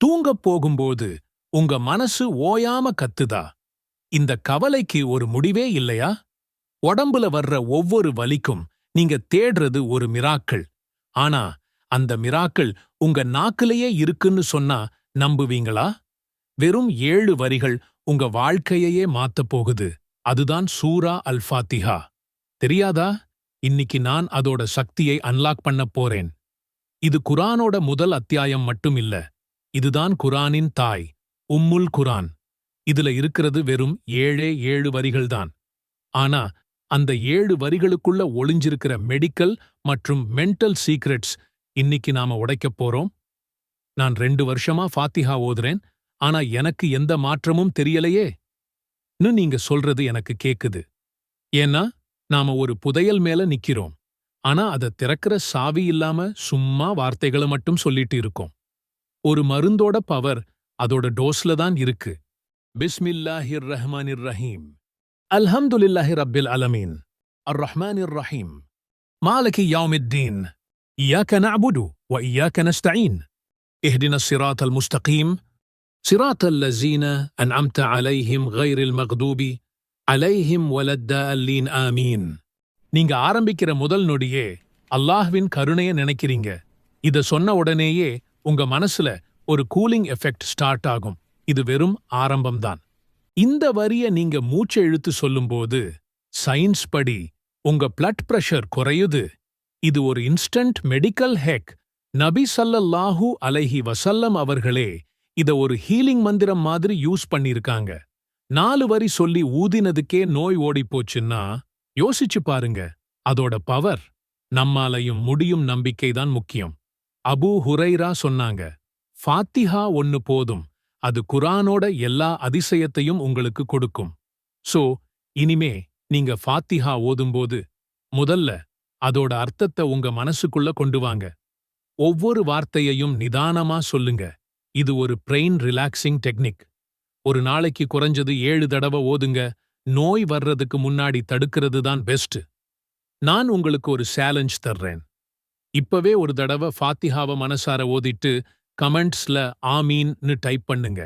தூங்கப் போகும்போது உங்க மனசு ஓயாம கத்துதா? இந்த கவலைக்கு ஒரு முடிவே இல்லையா? உடம்புல வர்ற ஒவ்வொரு வலிக்கும் நீங்க தேடுறது ஒரு மிராக்கள். ஆனா அந்த மிராக்கள் உங்க நாக்கிலேயே இருக்குன்னு சொன்னா நம்புவீங்களா? வெறும் ஏழு வரிகள் உங்க வாழ்க்கையையே மாத்தப் போகுது. அதுதான் சூரா அல் ஃபாத்திஹா தெரியாதா? இன்னிக்கு நான் அதோட சக்தியை அன்லாக் பண்ணப் போறேன். இது குரானோட முதல் அத்தியாயம் மட்டும் இல்ல. இதுதான் குரானின் தாய் உம்முல் குரான். இதுல இருக்கிறது வெறும் ஏழே ஏழு வரிகள்தான். ஆனா அந்த ஏழு வரிகளுக்குள்ள ஒளிஞ்சிருக்கிற மெடிக்கல் மற்றும் மென்டல் சீக்ரெட்ஸ் இன்னிக்கு நாம உடைக்கப் போறோம். நான் ரெண்டு வருஷமா ஃபாத்திஹா ஓதுறேன் ஆனா எனக்கு எந்த மாற்றமும் தெரியலையே. நீங்க சொல்றது எனக்கு கேக்குது. ஏன்னா நாம ஒரு புதையல் மேல நிக்கிறோம். ஆனா அத திறக்கிற சாவி இல்லாம சும்மா வார்த்தைகளை மட்டும் சொல்லிட்டு இருக்கோம். ஒரு மருந்தோட பவர் அதோட டோஸ்ல தான் இருக்கு பிஸ்மில்லாஹிர் ரஹ்மானிர் ரஹீம் அல்ஹம்துலில்லாஹி ரப்பில் அலமீன் அர் ரஹ்மானிர் ரஹீம் மாலகி யாவுமித்தீன் இய்யாக நஅபுது வ இய்யாக நஸ்தஈன் اهدنا الصراط المستقيم صراط الذين أنعمت عليهم غير المغضوب عليهم ولا الضالين آمين நீங்க ஆரம்பிக்கிற முதல் நொடியே அல்லாஹ்வின் கருணைய நினைக்கிறீங்க இத சொன்ன உடனேயே உங்க மனசுல ஒரு கூலிங் எஃபெக்ட் ஸ்டார்ட் ஆகும். இது வெறும் ஆரம்பம்தான். இந்த வரிய நீங்க மூச்சை இழுத்து சொல்லும்போது சயின்ஸ் படி உங்க பிளட் பிரஷர் குறையுது. இது ஒரு இன்ஸ்டன்ட் மெடிக்கல் ஹெக் நபி சல்லல்லாஹு அலைஹி வசல்லம் அவர்களே இத ஒரு ஹீலிங் மந்திரம் மாதிரி யூஸ் பண்ணிருக்காங்க நாலு வரி சொல்லி ஊதினதுக்கே நோய் ஓடிப் போச்சுன்னா யோசிச்சு பாருங்க. அதோட பவர் நம்மாலையும் முடியும் நம்பிக்கைதான் முக்கியம். அபூ ஹுரைரா சொன்னாங்க ஃபாத்திஹா ஒன்னு போதும். அது குரானோட எல்லா அதிசயத்தையும் உங்களுக்கு கொடுக்கும். சோ இனிமே நீங்க ஃபாத்திஹா ஓதும்போது முதல்ல அதோட அர்த்தத்தை உங்க மனசுக்குள்ள கொண்டு வாங்க. ஒவ்வொரு வார்த்தையையும் நிதானமா சொல்லுங்க. இது ஒரு பிரெயின் ரிலாக்ஸிங் டெக்னிக். ஒரு நாளைக்கு குறைஞ்சது ஏழு தடவை ஓதுங்க. நோய் வர்றதுக்கு முன்னாடி தடுக்கிறது தான் பெஸ்ட் நான் உங்களுக்கு ஒரு சேலஞ்ச் தர்றேன். இப்பவே ஒரு தடவை ஃபாத்திஹாவ மனசார ஓதிட்டு கமெண்ட்ஸ்ல ஆமீன்னு டைப் பண்ணுங்க.